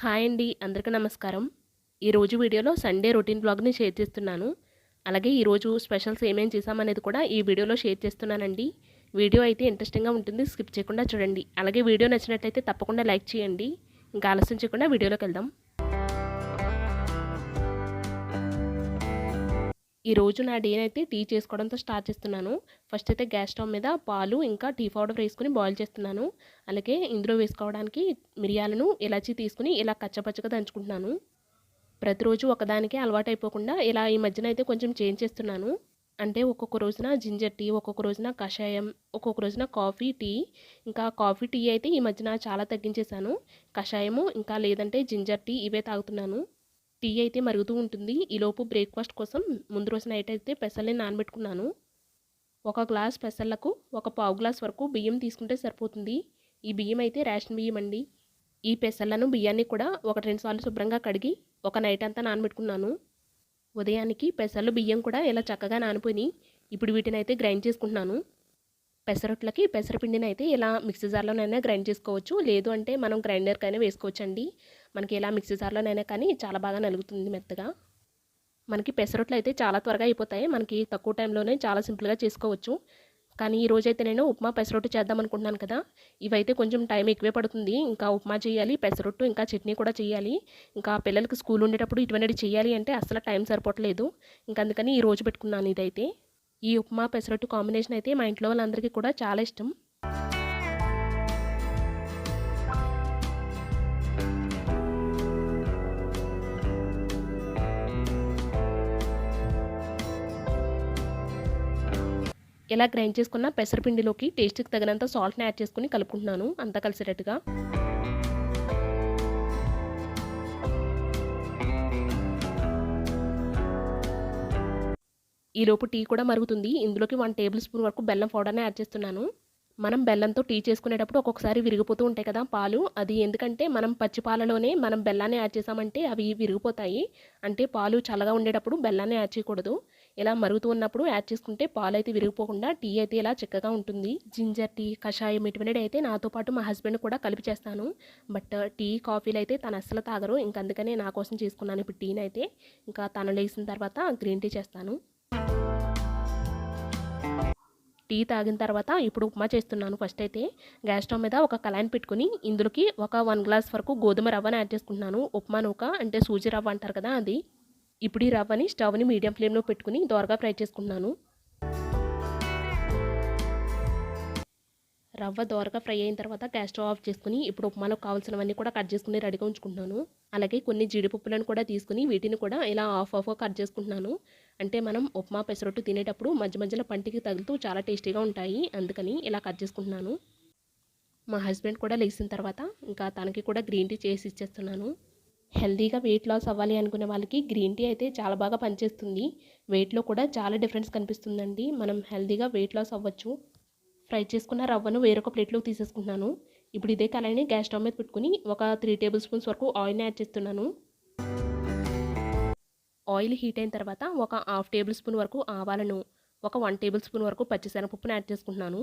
Hi అండి అందరికీ నమస్కారం. ఈరోజు వీడియోలో సండే రొటీన్ బ్లాగ్ని షేర్ చేస్తున్నాను. అలాగే ఈరోజు స్పెషల్స్ ఏమేమి చేసామనేది కూడా ఈ వీడియోలో షేర్ చేస్తున్నానండి. వీడియో అయితే ఇంట్రెస్టింగ్గా ఉంటుంది స్కిప్ చేయకుండా చూడండి. అలాగే వీడియో నచ్చినట్లయితే తప్పకుండా లైక్ చేయండి. ఇంకా ఆలస్యం చేయకుండా వీడియోలోకి వెళ్దాం. ఈ రోజు నా డేనైతే అయితే టీ చేసుకోవడంతో స్టార్ట్ చేస్తున్నాను. ఫస్ట్ అయితే గ్యాస్ స్టవ్ మీద పాలు ఇంకా టీ పౌడర్ వేసుకుని బాయిల్ చేస్తున్నాను. అలాగే ఇందులో వేసుకోవడానికి మిరియాలను ఇలాచి తీసుకుని ఇలా కచ్చపచ్చగా దంచుకుంటున్నాను. ప్రతిరోజు ఒకదానికే అలవాటు అయిపోకుండా ఇలా ఈ మధ్యన అయితే కొంచెం చేంజ్ చేస్తున్నాను. అంటే ఒక్కొక్క రోజున జింజర్ టీ ఒక్కొక్క రోజున కషాయం ఒక్కొక్క రోజున కాఫీ టీ ఇంకా కాఫీ టీ అయితే ఈ మధ్యన చాలా తగ్గించేశాను. కషాయము ఇంకా లేదంటే జింజర్ టీ ఇవే తాగుతున్నాను. టీ అయితే మరుగుతూ ఉంటుంది. ఈలోపు బ్రేక్ఫాస్ట్ కోసం ముందు రోజు నైట్ అయితే పెసల్ని నానబెట్టుకున్నాను. ఒక గ్లాస్ పెసల్లకు ఒక పావు గ్లాస్ వరకు బియ్యం తీసుకుంటే సరిపోతుంది. ఈ బియ్యం అయితే రేషన్ బియ్యం అండి. ఈ పెసర్లను బియ్యాన్ని కూడా ఒక రెండు సార్లు శుభ్రంగా కడిగి ఒక నైట్ అంతా నానబెట్టుకున్నాను. ఉదయానికి పెసలు బియ్యం కూడా ఇలా చక్కగా నానిపోయి ఇప్పుడు వీటిని అయితే గ్రైండ్ చేసుకుంటున్నాను. పెసరొట్లకి పెసరపిండిని అయితే ఇలా మిక్సీ జార్లోనైనా గ్రైండ్ చేసుకోవచ్చు. లేదు అంటే మనం గ్రైండర్కైనా వేసుకోవచ్చు అండి మనకి ఇలా మిక్సీ జార్లోనైనా కానీ చాలా బాగా నలుగుతుంది మెత్తగా. మనకి పెసరట్లు అయితే చాలా త్వరగా అయిపోతాయి. మనకి తక్కువ టైంలోనే చాలా సింపుల్గా చేసుకోవచ్చు. కానీ ఈ రోజైతే నేను ఉప్మా పెసరొట్టు చేద్దాం అనుకుంటున్నాను కదా. ఇవైతే కొంచెం టైం ఎక్కువే పడుతుంది. ఇంకా ఉప్మా చేయాలి పెసరొట్టు ఇంకా చట్నీ కూడా చేయాలి. ఇంకా పిల్లలకి స్కూల్ ఉండేటప్పుడు ఇటువంటి చేయాలి అంటే అసలు టైం సరిపోవట్లేదు. ఇంకా అందుకని ఈ రోజు పెట్టుకున్నాను ఇదైతే. ఈ ఉప్మా పెసరట్టు కాంబినేషన్ అయితే మా ఇంట్లో వాళ్ళందరికీ కూడా చాలా ఇష్టం. ఇలా గ్రైండ్ చేసుకున్న పెసరపిండిలోకి టేస్ట్కి తగినంత సాల్ట్ని యాడ్ చేసుకుని కలుపుకుంటున్నాను. అంతా కలిసేటట్టుగా. ఈలోపు టీ కూడా మరుగుతుంది. ఇందులోకి వన్ టేబుల్ స్పూన్ వరకు బెల్లం పౌడర్ని యాడ్ చేస్తున్నాను. మనం బెల్లంతో టీ చేసుకునేటప్పుడు ఒక్కొక్కసారి విరిగిపోతూ ఉంటాయి కదా పాలు. అది ఎందుకంటే మనం పచ్చి పాలలోనే మనం బెల్లాన్ని యాడ్ చేసామంటే అవి విరిగిపోతాయి. అంటే పాలు చల్లగా ఉండేటప్పుడు బెల్లాన్ని యాడ్ చేయకూడదు. ఇలా మరుగుతూ ఉన్నప్పుడు యాడ్ చేసుకుంటే పాలు అయితే విరిగిపోకుండా టీ అయితే ఇలా చిక్కగా ఉంటుంది. జింజర్ టీ కషాయం ఇటువంటి అయితే నాతో పాటు మా హస్బెండ్ కూడా కలిపి చేస్తాను. బట్ టీ కాఫీలు అయితే తను అస్సలు తాగరు. ఇంక అందుకనే నా కోసం చేసుకున్నాను ఇప్పుడు టీని అయితే ఇంకా తను లేసిన తర్వాత గ్రీన్ టీ చేస్తాను. టీ తాగిన తర్వాత ఇప్పుడు ఉప్మా చేస్తున్నాను ఫస్ట్ అయితే. గ్యాస్ స్టవ్ మీద ఒక కళాయిని పెట్టుకుని ఇందులోకి ఒక వన్ గ్లాస్ వరకు గోధుమ రవ్వని యాడ్ చేసుకుంటున్నాను. ఉప్మా నూక అంటే సూజీ రవ్వ అంటారు కదా అది. ఇప్పుడు ఈ రవ్వని స్టవ్ని మీడియం ఫ్లేమ్లో పెట్టుకుని దోరగా ఫ్రై చేసుకుంటున్నాను. రవ్వ దోరగా ఫ్రై అయిన తర్వాత గ్యాస్ స్టవ్ ఆఫ్ చేసుకుని ఇప్పుడు ఉప్మాలో కావాల్సినవన్నీ కూడా కట్ చేసుకుని రెడీగా ఉంచుకుంటున్నాను. అలాగే కొన్ని జీడిపప్పులను కూడా తీసుకుని వీటిని కూడా ఇలా ఆఫ్ ఆఫ్గా కట్ చేసుకుంటున్నాను. అంటే మనం ఉప్మా పెసరట్టు తినేటప్పుడు మధ్య మధ్యలో పంటికి తగులుతూ చాలా టేస్టీగా ఉంటాయి. అందుకని ఇలా కట్ చేసుకుంటున్నాను. మా హస్బెండ్ కూడా లేచిన తర్వాత ఇంకా తనకి కూడా గ్రీన్ టీ చేసి ఇచ్చేస్తున్నాను. హెల్తీగా వెయిట్ లాస్ అవ్వాలి అనుకునే వాళ్ళకి గ్రీన్ టీ అయితే చాలా బాగా పనిచేస్తుంది. వెయిట్లో కూడా చాలా డిఫరెన్స్ కనిపిస్తుందండి. మనం హెల్దీగా వెయిట్ లాస్ అవ్వచ్చు. ఫ్రై చేసుకున్న రవ్వను వేరొక ప్లేట్లోకి తీసేసుకుంటున్నాను. ఇప్పుడు ఇదే కళాయిని గ్యాస్ స్టవ్ మీద పెట్టుకుని ఒక త్రీ టేబుల్ స్పూన్స్ వరకు ఆయిల్ని యాడ్ చేస్తున్నాను. ఆయిల్ హీట్ అయిన తర్వాత ఒక హాఫ్ టేబుల్ స్పూన్ వరకు ఆవాలను ఒక వన్ టేబుల్ స్పూన్ వరకు పచ్చిశనగపప్పును యాడ్ చేసుకుంటున్నాను.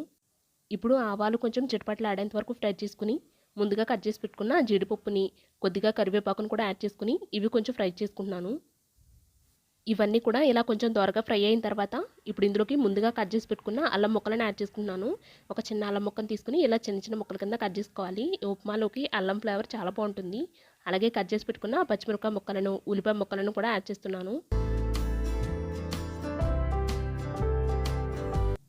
ఇప్పుడు ఆవాలు కొంచెం చిటపట్లు ఆడేంత వరకు ఫ్రై చేసుకుని ముందుగా కట్ చేసి పెట్టుకున్న జీడిపప్పుని కొద్దిగా కరివేపాకును కూడా యాడ్ చేసుకుని ఇవి కొంచెం ఫ్రై చేసుకుంటున్నాను. ఇవన్నీ కూడా ఇలా కొంచెం దోరగా ఫ్రై అయిన తర్వాత ఇప్పుడు ఇందులోకి ముందుగా కట్ చేసి పెట్టుకున్న అల్లం ముక్కలను యాడ్ చేసుకున్నాను. ఒక చిన్న అల్లం ముక్కను తీసుకుని ఇలా చిన్న చిన్న ముక్కల కింద కట్ చేసుకోవాలి. ఉప్మాలోకి అల్లం ఫ్లేవర్ చాలా బాగుంటుంది. అలాగే కట్ చేసి పెట్టుకున్న పచ్చిమిరపకాయ ముక్కలను ఉల్లిపాయ ముక్కలను కూడా యాడ్ చేస్తున్నాను.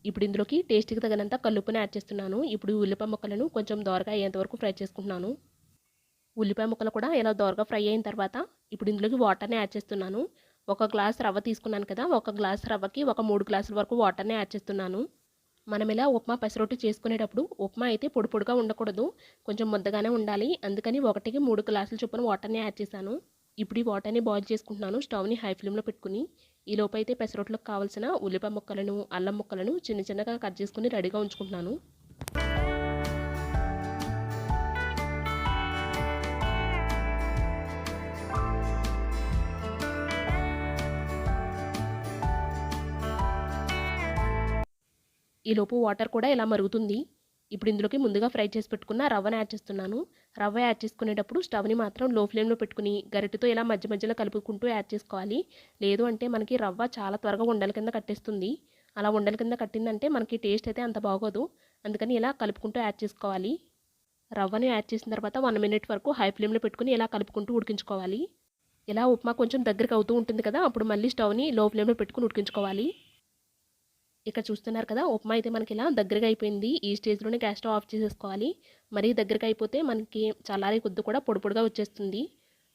ఇప్పుడు ఇందులోకి టేస్ట్కి తగినంత కల్లుపుని యాడ్ చేస్తున్నాను. ఇప్పుడు ఉల్లిపాయ ముక్కలను కొంచెం దోరగా అయ్యేంత వరకు ఫ్రై చేసుకుంటున్నాను. ఉల్లిపాయ ముక్కలు కూడా ఇలా దోరగా ఫ్రై అయిన తర్వాత ఇప్పుడు ఇందులోకి వాటర్ని యాడ్ చేస్తున్నాను. ఒక గ్లాస్ రవ్వ తీసుకున్నాను కదా ఒక గ్లాస్ రవ్వకి ఒక మూడు గ్లాసుల వరకు వాటర్ని యాడ్ చేస్తున్నాను. మనం ఇలా ఉప్మా పెసరొట్టు చేసుకునేటప్పుడు ఉప్మా అయితే పొడి పొడిగా ఉండకూడదు కొంచెం ముద్దగానే ఉండాలి. అందుకని ఒకటికి మూడు గ్లాసుల చొప్పున వాటర్ని యాడ్ చేశాను. ఇప్పుడు ఈ వాటర్ని బాయిల్ చేసుకుంటున్నాను స్టవ్ని హై ఫ్లేమ్లో పెట్టుకుని. ఈ లోపు అయితే పెసరొట్లకు కావాల్సిన ఉల్లిపాయ ముక్కలను అల్లం ముక్కలను చిన్న చిన్నగా కట్ చేసుకుని రెడీగా ఉంచుకుంటున్నాను. ఈలోపు వాటర్ కూడా ఇలా మరుగుతుంది? ఇప్పుడు ఇందులోకి ముందుగా ఫ్రై చేసి పెట్టుకున్న రవ్వను యాడ్ చేస్తున్నాను. రవ్వ యాడ్ చేసుకునేటప్పుడు స్టవ్ని మాత్రం లో ఫ్లేమ్లో పెట్టుకుని గరిటెతో ఇలా మధ్య మధ్యలో కలుపుకుంటూ యాడ్ చేసుకోవాలి. లేదు అంటే మనకి రవ్వ చాలా త్వరగా ఉండల కింద కట్టేస్తుంది. అలా ఉండల కింద కట్టిందంటే మనకి టేస్ట్ అయితే అంత బాగోదు. అందుకని ఇలా కలుపుకుంటూ యాడ్ చేసుకోవాలి. రవ్వని యాడ్ చేసిన తర్వాత వన్ మినిట్ వరకు హై ఫ్లేమ్లో పెట్టుకుని ఇలా కలుపుకుంటూ ఉడికించుకోవాలి. ఇలా ఉప్మా కొంచెం దగ్గరకు అవుతూ ఉంటుంది కదా అప్పుడు మళ్ళీ స్టవ్ని లో ఫ్లేమ్లో పెట్టుకుని ఉడికించుకోవాలి. ఇక్కడ చూస్తున్నారు కదా ఉప్మా అయితే మనకి ఇలా దగ్గరగా అయిపోయింది. ఈ స్టేజ్లోనే గ్యాస్ స్టవ్ ఆఫ్ చేసేసుకోవాలి. మరీ దగ్గరగా అయిపోతే మనకి చల్లారే కొద్ది కూడా పొడి పొడిగా వచ్చేస్తుంది.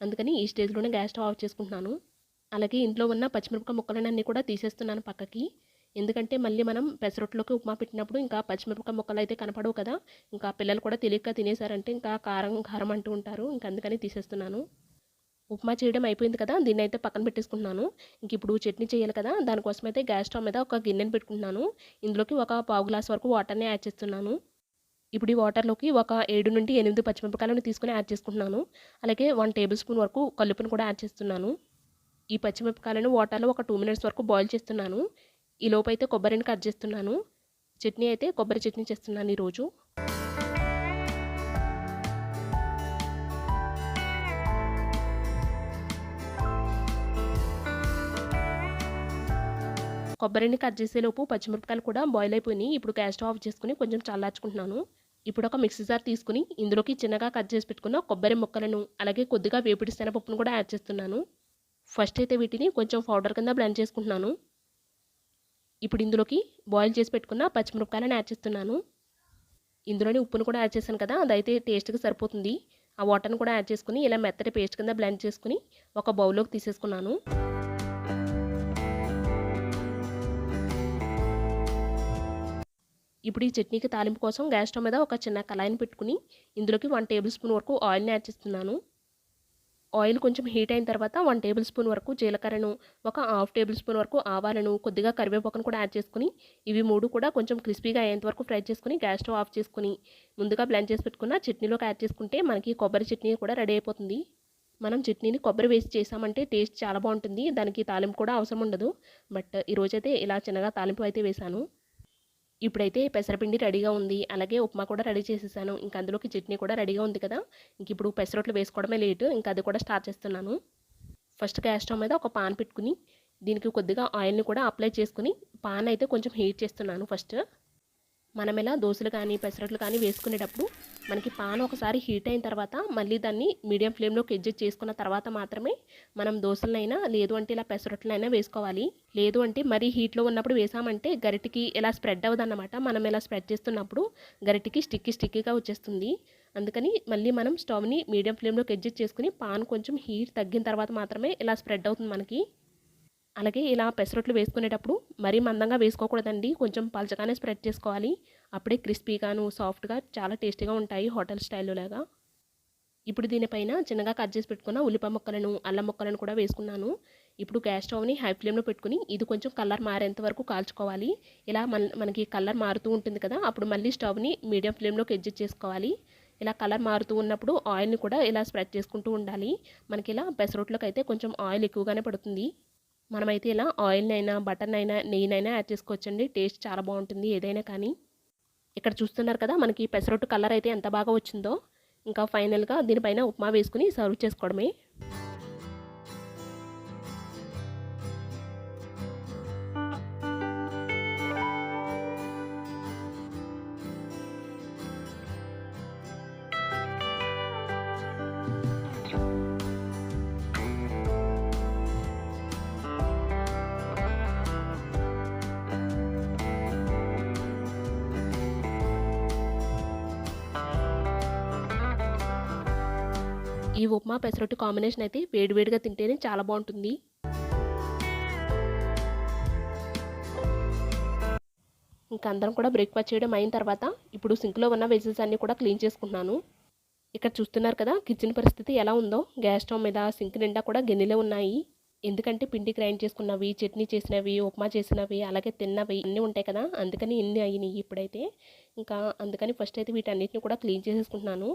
అందుకని ఈ స్టేజ్లోనే గ్యాస్ స్టవ్ ఆఫ్ చేసుకుంటున్నాను. అలాగే ఇంట్లో ఉన్న పచ్చిమిరపకాయ ముక్కలన్నీ కూడా తీసేస్తున్నాను పక్కకి. ఎందుకంటే మళ్ళీ మనం పెసరొట్లోకి ఉప్మా పెట్టినప్పుడు ఇంకా పచ్చిమిరపకాయ ముక్కలు అయితే కనపడవు కదా. ఇంకా పిల్లలు కూడా తెలియక తినేసారంటే ఇంకా కారం కారం అంటూ ఉంటారు. ఇంకా అందుకని తీసేస్తున్నాను. ఉప్మా చేయడం అయిపోయింది కదా దీన్ని అయితే పక్కన పెట్టేసుకుంటున్నాను. ఇంక ఇప్పుడు చట్నీ చేయాలి కదా దానికోసం అయితే గ్యాస్ స్టవ్ మీద ఒక గిన్నెని పెట్టుకుంటున్నాను. ఇందులోకి ఒక పావు గ్లాస్ వరకు వాటర్ని యాడ్ చేస్తున్నాను. ఇప్పుడు ఈ వాటర్లోకి ఒక ఏడు నుండి ఎనిమిది పచ్చిమిరపకాయలను తీసుకుని యాడ్ చేసుకుంటున్నాను. అలాగే వన్ టేబుల్ స్పూన్ వరకు కల్లుపుని కూడా యాడ్ చేస్తున్నాను. ఈ పచ్చిమిరపకాయలను వాటర్లో ఒక టూ మినిట్స్ వరకు బాయిల్ చేస్తున్నాను. ఈ లోపు అయితే కొబ్బరిని కట్ చేస్తున్నాను. చట్నీ అయితే కొబ్బరి చట్నీ చేస్తున్నాను ఈరోజు. కొబ్బరిని కట్ చేసేలోపు పచ్చిమిరపకాయలు కూడా బాయిల్ అయిపోయినాయి. ఇప్పుడు గ్యాస్ ఆఫ్ చేసుకుని కొంచెం చల్లార్చుకుంటున్నాను. ఇప్పుడు ఒక మిక్సీ జార్ తీసుకుని ఇందులోకి చిన్నగా కట్ చేసి పెట్టుకున్న కొబ్బరి ముక్కలను అలాగే కొద్దిగా వేపిడి శనగపప్పును కూడా యాడ్ చేస్తున్నాను. ఫస్ట్ అయితే వీటిని కొంచెం పౌడర్ కింద బ్లెండ్ చేసుకుంటున్నాను. ఇప్పుడు ఇందులోకి బాయిల్ చేసి పెట్టుకున్న పచ్చిమిరపకాయలను యాడ్ చేస్తున్నాను. ఇందులోని ఉప్పును కూడా యాడ్ చేశాను కదా అదైతే టేస్ట్గా సరిపోతుంది. ఆ వాటర్ని కూడా యాడ్ చేసుకుని ఇలా మెత్తటి పేస్ట్ కింద బ్లెండ్ చేసుకుని ఒక బౌల్లోకి తీసేసుకున్నాను. ఇప్పుడు ఈ చట్నీకి తాలింపు కోసం గ్యాస్ స్టవ్ మీద ఒక చిన్న కళాయిని పెట్టుకుని ఇందులోకి వన్ టేబుల్ స్పూన్ వరకు ఆయిల్ని యాడ్ చేస్తున్నాను. ఆయిల్ కొంచెం హీట్ అయిన తర్వాత వన్ టేబుల్ స్పూన్ వరకు జీలకర్రను ఒక హాఫ్ టేబుల్ స్పూన్ వరకు ఆవాలను కొద్దిగా కరివేపాకును కూడా యాడ్ చేసుకుని ఇవి మూడు కూడా కొంచెం క్రిస్పీగా అయ్యేంత వరకు ఫ్రై చేసుకుని గ్యాస్ స్టవ్ ఆఫ్ చేసుకుని ముందుగా బ్లెండ్ చేసి పెట్టుకున్న చట్నీలోకి యాడ్ చేసుకుంటే మనకి కొబ్బరి చట్నీ కూడా రెడీ అయిపోతుంది. మనం చట్నీని కొబ్బరి వేసి చేసామంటే టేస్ట్ చాలా బాగుంటుంది. దానికి తాలింపు కూడా అవసరం ఉండదు. బట్ ఈరోజైతే ఇలా చిన్నగా తాలింపు అయితే వేశాను ఇప్పుడైతే పెసరపిండి రెడీగా ఉంది. అలాగే ఉప్మా కూడా రెడీ చేసేసాను. ఇంకా అందులోకి చట్నీ కూడా రెడీగా ఉంది కదా. ఇంక ఇప్పుడు పెసరొట్లు వేసుకోవడమే లేటు. ఇంకా అది కూడా స్టార్ట్ చేస్తున్నాను. ఫస్ట్ గ్యాస్ స్టవ్ మీద ఒక పాన్ పెట్టుకుని దీనికి కొద్దిగా ఆయిల్ని కూడా అప్లై చేసుకుని పాన్ అయితే కొంచెం హీట్ చేస్తున్నాను ఫస్ట్. మనం ఇలా దోశలు కానీ పెసరట్లు కానీ వేసుకునేటప్పుడు మనకి పాన్ ఒకసారి హీట్ అయిన తర్వాత మళ్ళీ దాన్ని మీడియం ఫ్లేమ్లోకి అడ్జస్ట్ చేసుకున్న తర్వాత మాత్రమే మనం దోశలైనా లేదు అంటే ఇలా పెసరట్లనైనా వేసుకోవాలి. లేదు అంటే మరీ హీట్లో ఉన్నప్పుడు వేసామంటే గరిటికి ఇలా స్ప్రెడ్ అవ్వదన్నమాట. మనం ఇలా స్ప్రెడ్ చేస్తున్నప్పుడు గరిటికి స్టిక్కీ స్టిక్కీగా వచ్చేస్తుంది. అందుకని మళ్ళీ మనం స్టవ్ని మీడియం ఫ్లేమ్లోకి అడ్జస్ట్ చేసుకుని పాన్ కొంచెం హీట్ తగ్గిన తర్వాత మాత్రమే ఇలా స్ప్రెడ్ అవుతుంది మనకి. అలాగే ఇలా పెసరట్లు వేసుకునేటప్పుడు మరీ మందంగా వేసుకోకూడదండి. కొంచెం పలచగానే స్ప్రెడ్ చేసుకోవాలి. అప్పుడే క్రిస్పీగాను సాఫ్ట్గా చాలా టేస్టీగా ఉంటాయి హోటల్ స్టైల్లో లాగా. ఇప్పుడు దీనిపైన చిన్నగా కట్ చేసి పెట్టుకున్న ఉల్లిపాయ ముక్కలను అల్లం ముక్కలను కూడా వేసుకున్నాను. ఇప్పుడు గ్యాస్ స్టవ్ని హై ఫ్లేమ్లో పెట్టుకుని ఇది కొంచెం కలర్ మారేంత వరకు కాల్చుకోవాలి. ఇలా మన మనకి కలర్ మారుతూ ఉంటుంది కదా అప్పుడు మళ్ళీ స్టవ్ని మీడియం ఫ్లేమ్లోకి అడ్జస్ట్ చేసుకోవాలి. ఇలా కలర్ మారుతూ ఉన్నప్పుడు ఆయిల్ని కూడా ఇలా స్ప్రెడ్ చేసుకుంటూ ఉండాలి. మనకి ఇలా పెసరొట్లోకి అయితే కొంచెం ఆయిల్ ఎక్కువగానే పడుతుంది. మనమైతే ఇలా ఆయిల్ని అయినా బటర్ని అయినా నెయ్యినైనా యాడ్ చేసుకోవచ్చండి. టేస్ట్ చాలా బాగుంటుంది ఏదైనా కానీ. ఇక్కడ చూస్తున్నారు కదా మనకి పెసరొట్టు కలర్ అయితే ఎంత బాగా వచ్చిందో. ఇంకా ఫైనల్గా దీనిపైన ఉప్మా వేసుకుని సర్వ్ చేసుకోవడమే. ఈ ఉప్మా పెసరొట్టు కాంబినేషన్ అయితే వేడివేడిగా తింటేనే చాలా బాగుంటుంది. ఇంకా అందరం కూడా బ్రేక్ఫాస్ట్ చేయడం అయిన తర్వాత ఇప్పుడు సింక్లో ఉన్న వెజెస్ అన్నీ కూడా క్లీన్ చేసుకున్నాను ఇక్కడ చూస్తున్నారు కదా కిచెన్ పరిస్థితి ఎలా ఉందో. గ్యాస్ స్టవ్ మీద సింక్ నిండా కూడా గిన్నెలే ఉన్నాయి. ఎందుకంటే పిండి గ్రైండ్ చేసుకున్నవి చట్నీ చేసినవి ఉప్మా చేసినవి అలాగే తిన్నవి అన్నీ ఉంటాయి కదా. అందుకని ఇన్ని అయినాయి ఇప్పుడైతే. ఇంకా అందుకని ఫస్ట్ అయితే వీటన్నిటిని కూడా క్లీన్ చేసేసుకుంటున్నాను.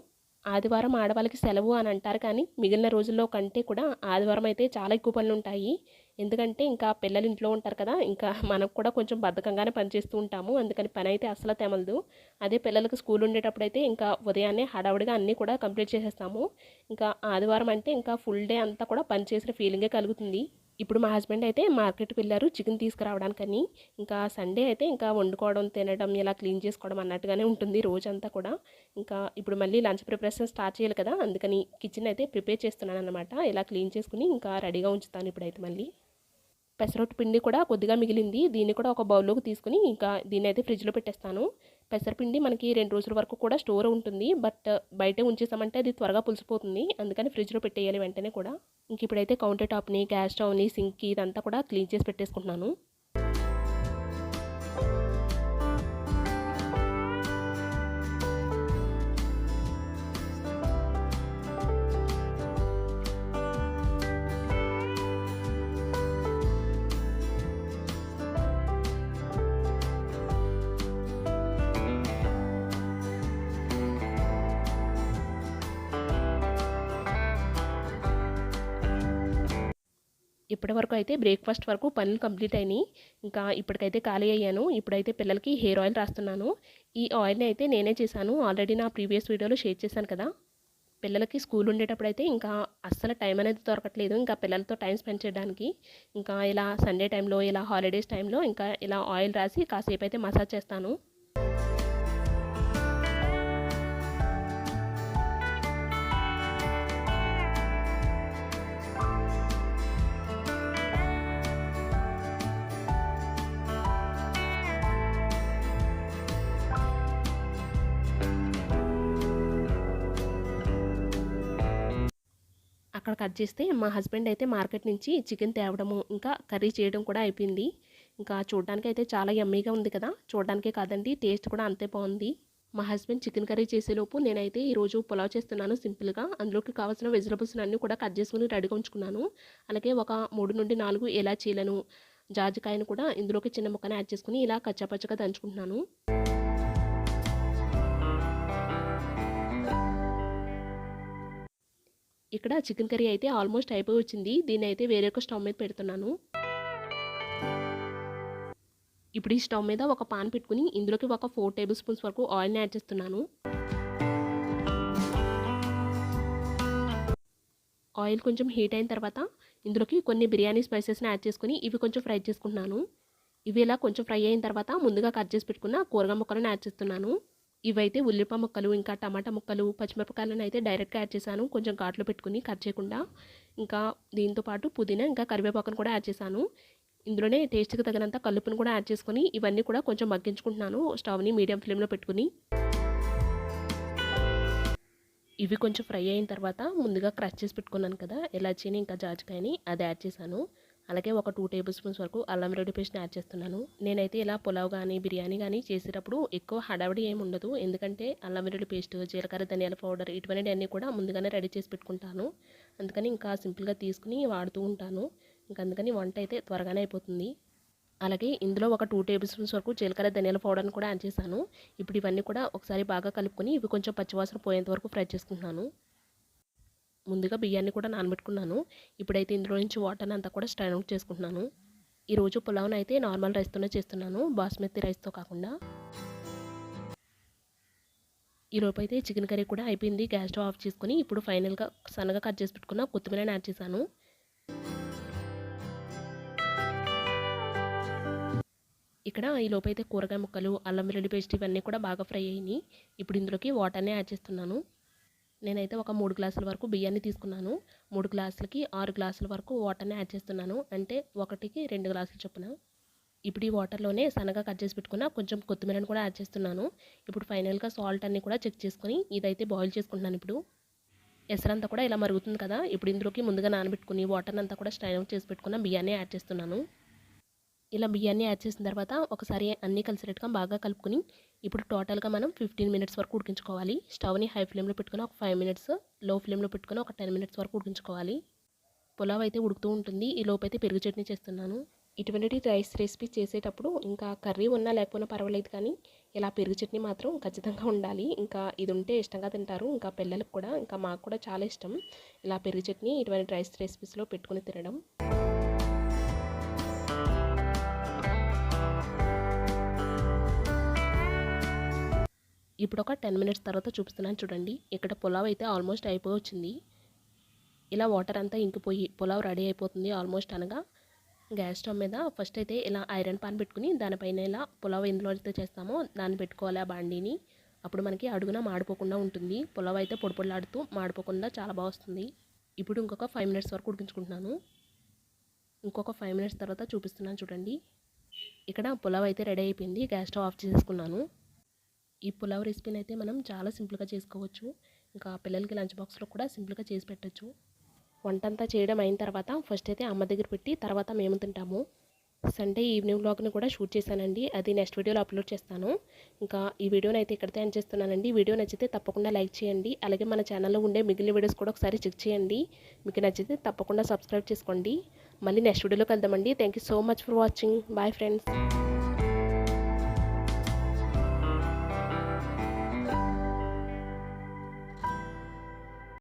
ఆదివారం ఆడవాళ్ళకి సెలవు అని అంటారు కానీ మిగిలిన రోజుల్లో కంటే కూడా ఆదివారం అయితే చాలా ఎక్కువ పనులు ఉంటాయి. ఎందుకంటే ఇంకా పిల్లలు ఇంట్లో ఉంటారు కదా ఇంకా మనకు కూడా కొంచెం బద్ధకంగానే పనిచేస్తూ ఉంటాము. అందుకని పని అయితే అసలు తెమలదు. అదే పిల్లలకు స్కూల్ ఉండేటప్పుడు అయితే ఇంకా ఉదయాన్నే హడావుడిగా అన్నీ కూడా కంప్లీట్ చేసేస్తాము. ఇంకా ఆదివారం అంటే ఇంకా ఫుల్ డే అంతా కూడా పని చేసిన ఫీలింగే కలుగుతుంది. ఇప్పుడు మా హస్బెండ్ అయితే మార్కెట్కి వెళ్ళారు చికెన్ తీసుకురావడానికని. ఇంకా సండే అయితే ఇంకా వండుకోవడం తినడం ఇలా క్లీన్ చేసుకోవడం అన్నట్టుగానే ఉంటుంది రోజంతా కూడా. ఇంకా ఇప్పుడు మళ్ళీ లంచ్ ప్రిపరేషన్ స్టార్ట్ చేయాలి కదా అందుకని కిచెన్ అయితే ప్రిపేర్ చేస్తున్నాను అనమాట ఇలా క్లీన్ చేసుకుని ఇంకా రెడీగా ఉంచుతాను ఇప్పుడైతే మళ్ళీ. పెసరొట్టు పిండి కూడా కొద్దిగా మిగిలింది. దీన్ని కూడా ఒక బౌల్లోకి తీసుకుని ఇంకా దీన్ని అయితే ఫ్రిడ్జ్లో పెట్టేస్తాను. పెసరపిండి మనకి రెండు రోజుల వరకు కూడా స్టోర్ ఉంటుంది. బట్ బయట ఉంచేసామంటే అది త్వరగా పులిసిపోతుంది. అందుకని ఫ్రిడ్జ్లో పెట్టేయాలి వెంటనే కూడా. ఇంక ఇప్పుడైతే కౌంటర్ టాప్ని గ్యాస్ స్టవ్ని సింక్ ఇదంతా కూడా క్లీన్ చేసి పెట్టేసుకుంటున్నాను. ఇప్పటి వరకు అయితే బ్రేక్ఫాస్ట్ వరకు పనులు కంప్లీట్ అయినాయి. ఇంకా ఇప్పటికైతే ఖాళీ అయ్యాను. ఇప్పుడైతే పిల్లలకి హెయిర్ ఆయిల్ రాస్తున్నాను. ఈ ఆయిల్ని అయితే నేనే చేశాను. ఆల్రెడీ నా ప్రీవియస్ వీడియోలో షేర్ చేశాను కదా. పిల్లలకి స్కూల్ ఉండేటప్పుడు అయితే ఇంకా అస్సలు టైం అనేది దొరకట్లేదు. ఇంకా పిల్లలతో టైం స్పెండ్ చేయడానికి. ఇంకా ఇలా సండే టైంలో ఇలా హాలిడేస్ టైంలో ఇంకా ఇలా ఆయిల్ రాసి కాసేపు అయితే మసాజ్ చేస్తాను. అక్కడ కట్ చేస్తే మా హస్బెండ్ అయితే మార్కెట్ నుంచి చికెన్ తేవడము ఇంకా కర్రీ చేయడం కూడా అయిపోయింది. ఇంకా చూడడానికి అయితే చాలా యమ్మీగా ఉంది కదా. చూడడానికే కాదండి టేస్ట్ కూడా అంతే బాగుంది. మా హస్బెండ్ చికెన్ కర్రీ చేసేలోపు నేనైతే ఈరోజు పులావ్ చేస్తున్నాను సింపుల్గా. అందులోకి కావాల్సిన వెజిటబుల్స్ అన్నీ కూడా కట్ చేసుకుని రెడీగా ఉంచుకున్నాను. అలాగే ఒక మూడు నుండి నాలుగు ఎలాచీలను జాజికాయను కూడా ఇందులోకి చిన్న ముక్కని యాడ్ చేసుకుని ఇలా కచ్చాపచ్చగా దంచుకుంటున్నాను. ఇక్కడ చికెన్ కర్రీ అయితే ఆల్మోస్ట్ అయిపోయి వచ్చింది దీన్ని అయితే వేరే ఒక స్టవ్ మీద పెడుతున్నాను. ఇప్పుడు ఈ స్టవ్ మీద ఒక పాన్ పెట్టుకుని ఇందులోకి ఒక ఫోర్ టేబుల్ స్పూన్స్ వరకు ఆయిల్ని యాడ్ చేస్తున్నాను. ఆయిల్ కొంచెం హీట్ అయిన తర్వాత ఇందులోకి కొన్ని బిర్యానీ స్పైసెస్ని యాడ్ చేసుకుని ఇవి కొంచెం ఫ్రై చేసుకుంటున్నాను. ఇవి ఇలా కొంచెం ఫ్రై అయిన తర్వాత ముందుగా కట్ చేసి పెట్టుకున్న కూరగా ముక్కలను యాడ్ చేస్తున్నాను. ఇవైతే ఉల్లిపాయ ముక్కలు ఇంకా టమాటా ముక్కలు పచ్చిమిరపకాయలను అయితే డైరెక్ట్గా యాడ్ చేశాను. కొంచెం ఘాట్లో పెట్టుకుని కట్ చేయకుండా ఇంకా దీంతో పాటు పుదీనా ఇంకా కరివేపాకును కూడా యాడ్ చేశాను. ఇందులోనే టేస్ట్కి తగినంత కలుపును కూడా యాడ్ చేసుకొని ఇవన్నీ కూడా కొంచెం మగ్గించుకుంటున్నాను. స్టవ్ని మీడియం ఫ్లేమ్లో పెట్టుకుని ఇవి కొంచెం ఫ్రై అయిన తర్వాత ముందుగా క్రష్ చేసి పెట్టుకున్నాను కదా ఎలాచీని ఇంకా జాజికాయని అది యాడ్ చేశాను. అలాగే ఒక టూ టేబుల్ స్పూన్స్ వరకు అల్లం వెల్లుల్లి పేస్ట్ని యాడ్ చేస్తున్నాను. నేనైతే ఇలా పులావ్ కానీ బిర్యానీ కానీ చేసేటప్పుడు ఎక్కువ హడావిడి ఏమి ఉండదు. ఎందుకంటే అల్లం వెల్లుల్లి పేస్ట్ జీలకర్ర ధనియాల పౌడర్ ఇటువంటి అన్నీ కూడా ముందుగానే రెడీ చేసి పెట్టుకుంటాను. అందుకని ఇంకా సింపుల్గా తీసుకుని వాడుతూ ఉంటాను. ఇంకా అందుకని వంట అయితే త్వరగానే అయిపోతుంది. అలాగే ఇందులో ఒక టూ టేబుల్ స్పూన్స్ వరకు జీలకర్ర ధనియాల పౌడర్ని కూడా యాడ్ చేశాను. ఇప్పుడు ఇవన్నీ కూడా ఒకసారి బాగా కలుపుకొని ఇవి కొంచెం పచ్చివాసన పోయేంత వరకు ఫ్రై చేసుకుంటున్నాను. ముందుగా బియ్యాన్ని కూడా నానబెట్టుకున్నాను. ఇప్పుడైతే ఇందులో నుంచి వాటర్ని అంతా కూడా స్టైన్ అవుట్ చేసుకుంటున్నాను. ఈరోజు పులావ్ని అయితే నార్మల్ రైస్తోనే చేస్తున్నాను. బాస్మతి రైస్తో కాకుండా. ఈలోపు అయితే చికెన్ కర్రీ కూడా అయిపోయింది. గ్యాస్ స్టవ్ ఆఫ్ చేసుకుని ఇప్పుడు ఫైనల్గా సన్నగా కట్ చేసి పెట్టుకున్న కొత్తిమీరని యాడ్ చేశాను. ఇక్కడ ఈ లోపైతే కూరగాయ ముక్కలు అల్లం వెల్లుల్లి పేస్ట్ ఇవన్నీ కూడా బాగా ఫ్రై అయినాయి. ఇప్పుడు ఇందులోకి వాటర్ని యాడ్ చేస్తున్నాను. నేనైతే ఒక మూడు గ్లాసుల వరకు బియ్యాన్ని తీసుకున్నాను. మూడు గ్లాసులకి ఆరు గ్లాసుల వరకు వాటర్ని యాడ్ చేస్తున్నాను. అంటే ఒకటికి రెండు గ్లాసులు చొప్పున. ఇప్పుడు ఈ వాటర్లోనే సన్నగా కట్ చేసి పెట్టుకున్న కొంచెం కొత్తిమీరని కూడా యాడ్ చేస్తున్నాను. ఇప్పుడు ఫైనల్గా సాల్ట్ అన్ని కూడా చెక్ చేసుకొని ఇదైతే బాయిల్ చేసుకుంటున్నాను ఇప్పుడు. ఎసరంతా కూడా ఇలా మరుగుతుంది కదా. ఇప్పుడు ఇందులోకి ముందుగా నానబెట్టుకుని వాటర్ అంతా కూడా స్ట్రైన్ అవుట్ చేసి పెట్టుకున్న బియ్యాన్ని యాడ్ చేస్తున్నాను. ఇలా బియ్యాన్ని యాడ్ చేసిన తర్వాత ఒకసారి అన్నీ కలిసేటట్టుగా బాగా కలుపుకొని ఇప్పుడు టోటల్గా మనం ఫిఫ్టీన్ మినిట్స్ వరకు ఉడికించుకోవాలి. స్టవ్ని హై ఫ్లేమ్లో పెట్టుకుని ఒక ఫైవ్ మినిట్స్లో ఫ్లేమ్లో పెట్టుకుని ఒక టెన్ మినిట్స్ వరకు ఉడికించుకోవాలి. పులావ్ అయితే ఉడుకుతూ ఉంటుంది. ఈ లోపు అయితే పెరుగు చట్నీ చేస్తున్నాను. ఇటువంటి రైస్ రెసిపీ చేసేటప్పుడు ఇంకా కర్రీ ఉన్నా లేకపోయినా పర్వాలేదు కానీ ఇలా పెరుగు చట్నీ మాత్రం ఖచ్చితంగా ఉండాలి. ఇంకా ఇది ఉంటే ఇష్టంగా తింటారు. ఇంకా పిల్లలకు కూడా ఇంకా మాకు కూడా చాలా ఇష్టం ఇలా పెరుగు చట్నీ ఇటువంటి రైస్ రెసిపీస్లో పెట్టుకుని తినడం. ఇప్పుడు ఒక టెన్ మినిట్స్ తర్వాత చూపిస్తున్నాను చూడండి. ఇక్కడ పులావ్ అయితే ఆల్మోస్ట్ అయిపోయి వచ్చింది ఇలా వాటర్ అంతా ఇంకిపోయి పులావ్ రెడీ అయిపోతుంది ఆల్మోస్ట్ అనగా. గ్యాస్ స్టవ్ మీద ఫస్ట్ అయితే ఇలా ఐరన్ పాన్ పెట్టుకుని దానిపైన ఇలా పులావ్ ఎందులో అయితే చేస్తామో దాన్ని పెట్టుకోవాలి ఆ బాండీని. అప్పుడు మనకి అడుగున మాడిపోకుండా ఉంటుంది. పులావ్ అయితే పొడిపొడలాడుతూ మాడిపోకుండా చాలా బాగా వస్తుంది. ఇప్పుడు ఇంకొక ఫైవ్ మినిట్స్ వరకు ఉడికించుకుంటున్నాను. ఇంకొక ఫైవ్ మినిట్స్ తర్వాత చూపిస్తున్నాను చూడండి. ఇక్కడ పులావ్ అయితే రెడీ అయిపోయింది. గ్యాస్ స్టవ్ ఆఫ్ చేసేసుకున్నాను. ఈ పులావ్ రెసిపీని అయితే మనం చాలా సింపుల్గా చేసుకోవచ్చు. ఇంకా పిల్లలకి లంచ్ బాక్స్లో కూడా సింపుల్గా చేసి పెట్టచ్చు. వంట అంతా చేయడం అయిన తర్వాత ఫస్ట్ అయితే అమ్మ దగ్గర పెట్టి తర్వాత మేము తింటాము. సండే ఈవినింగ్ బ్లాగ్ని కూడా షూట్ చేశానండి. అది నెక్స్ట్ వీడియోలో అప్లోడ్ చేస్తాను. ఇంకా ఈ వీడియోని అయితే ఇక్కడితే ఎండ్ చేస్తున్నానండి. వీడియో నచ్చితే తప్పకుండా లైక్ చేయండి. అలాగే మన ఛానల్లో ఉండే మిగిలిన వీడియోస్ కూడా ఒకసారి చెక్ చేయండి. మీకు నచ్చితే తప్పకుండా సబ్స్క్రైబ్ చేసుకోండి. మళ్ళీ నెక్స్ట్ వీడియోలో కలుద్దామండి. Thank you so much for watching. Bye friends.